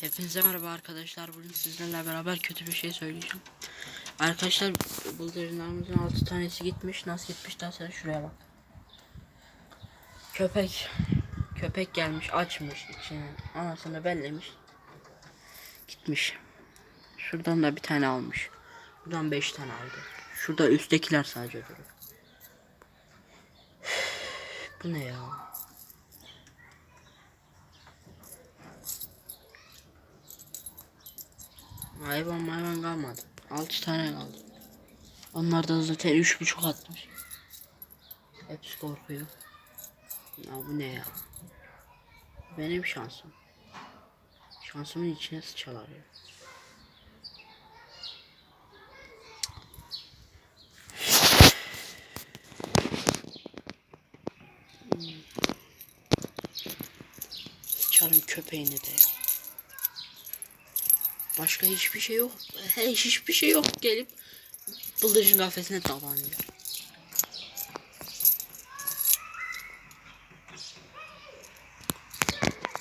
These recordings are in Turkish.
Hepinize merhaba arkadaşlar. Bugün sizlerle beraber kötü bir şey söyleyeceğim. Arkadaşlar bıldırcınlarımızın 6 tanesi gitmiş. Nasıl gitmiş derseniz şuraya bak. Köpek köpek gelmiş açmış içini. Anasını bellemiş. Gitmiş. Şuradan da bir tane almış. Buradan 5 tane aldı. Şurada üsttekiler sadece duruyor. Bu ne ya? Hayvan hayvan kalmadı. 6 tane kaldı. Onlar da zaten üç buçuk atmış. Hepsi korkuyor. Ya bu ne ya? Benim şansım. Şansımın içine sıçalar ya. Hmm. Sıçarım köpeğini de ya. Başka hiçbir şey yok. Hiçbir şey yok. Gelip bıldırcın kafesine tabanıyor.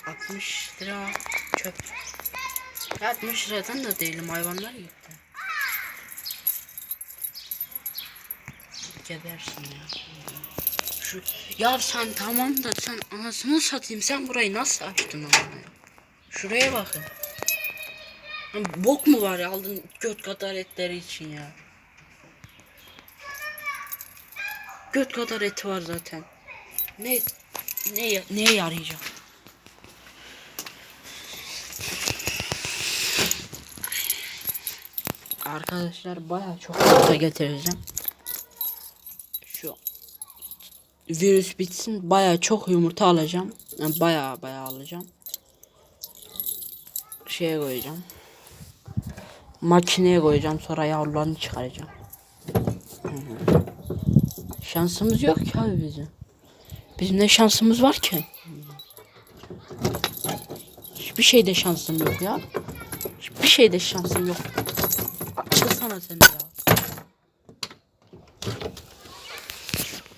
Altmış lira çöp. Ya 60 liradan da değilim hayvanlar gitti. Gebersin ya. Şu, ya sen tamam da sen anasını satayım sen burayı nasıl açtın ama? Şuraya bakın. Bok mu var ya aldın göt kadar etleri için ya. Göt kadar eti var zaten. Ne ne neye yarayacak? Arkadaşlar baya çok yumurta getireceğim. Şu virüs bitsin baya çok yumurta alacağım. Yani baya baya alacağım. Şeye koyacağım makineye koyacağım sonra yavrularını çıkaracağım. Şansımız yok ki abi bizim. Bizim ne şansımız var ki? Hiçbir şeyde şansım yok ya. Hiçbir şeyde şansım yok. Açılsana sen ya.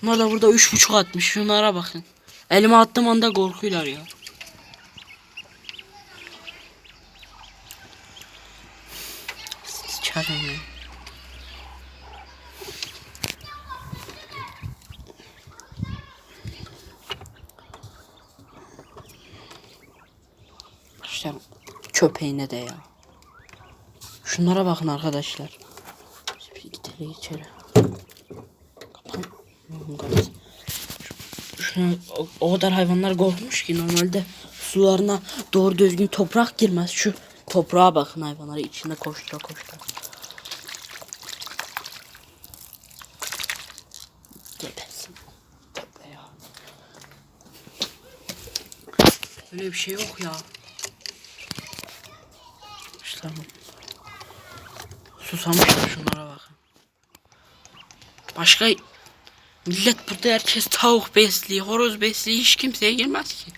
Bunlar da burada üç buçuk atmış. Şunlara bakın. Elime attığım anda korkuyorlar ya. Ya. İşte köpeğine de ya. Şunlara bakın arkadaşlar. Bir gidelim içeri. Şuna, o, o kadar hayvanlar korkmuş ki normalde sularına doğru düzgün toprak girmez. Şu toprağa bakın hayvanları içinde koştura koştura. Gebersin. Tövbe ya. Öyle bir şey yok ya. İşte. Susamışlar şunlara bakın. Başka millet burada herkes tavuk besliyor, horoz besliyor. Hiç kimseye girmez ki.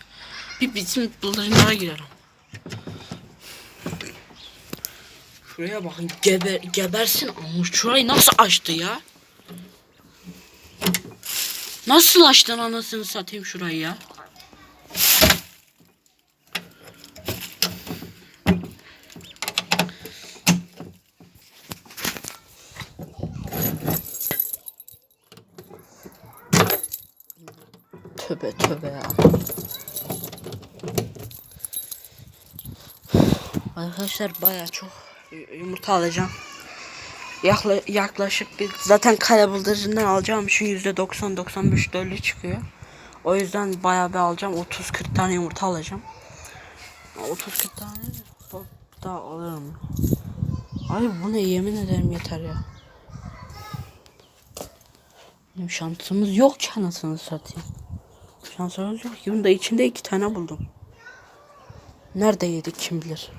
Bir bizim bıldırcınlara girelim. Şuraya bakın geber, gebersin ama şurayı nasıl açtı ya? Nasıl açtın anasını satayım şurayı ya? Tövbe tövbe ya. Arkadaşlar baya çok yumurta alacağım. Yakla, yaklaşık bir zaten kare bıldırcından alacağım için yüzde 90-95 döllü çıkıyor. O yüzden baya bir alacağım. 30-40 tane yumurta alacağım. 30-40 tane daha alırım. Ay bu ne yemin ederim yeter ya. Şansımız yok ki satayım. Şansımız yok. Bunun da içinde iki tane buldum. Nerede yedik kim bilir.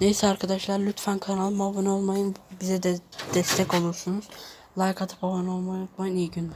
Neyse arkadaşlar lütfen kanalıma abone olmayın. Bize de destek olursunuz. Like atıp abone olmayı unutmayın. İyi günler.